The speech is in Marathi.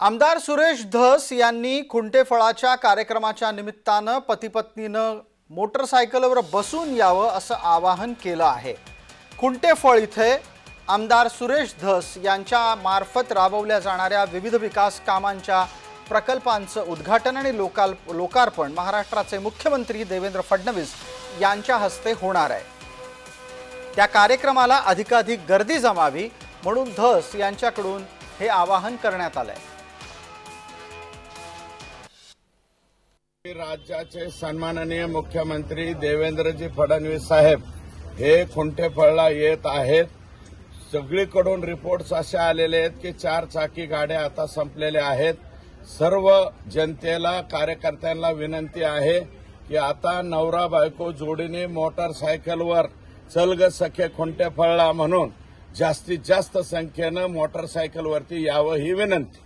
आमदार सुरेश धस यांनी खुंटेफळाच्या कार्यक्रमाच्या निमित्तानं पतीपत्नीनं मोटरसायकलवर बसून यावं असं आवाहन केलं आहे. खुंटेफळ इथे आमदार सुरेश धस यांच्या मार्फत राबवल्या जाणाऱ्या विविध विकास कामांच्या प्रकल्पांचं उद्घाटन आणि लोकाल लोकार्पण महाराष्ट्राचे मुख्यमंत्री देवेंद्र फडणवीस यांच्या हस्ते होणार आहे. त्या कार्यक्रमाला अधिकाधिक गर्दी जमावी म्हणून धस यांच्याकडून हे आवाहन करण्यात आलं आहे राज्याचे सन्माननीय मुख्यमंत्री देवेंद्रजी फडणवीस साहेब हे खुंटेफळला येत आहेत. सगळीकडून रिपोर्ट्स असे आलेले आहेत की चार चाकी गाड्या आता संपलेल्या आहेत. सर्व जनतेला कार्यकर्त्यांना विनंती आहे की आता नवरा बायको जोडीने मोटरसायकलवर चल ग सखे खुंटेफळला म्हणून जास्तीत जास्त संख्येनं मोटरसायकलवरती यावं ही विनंती.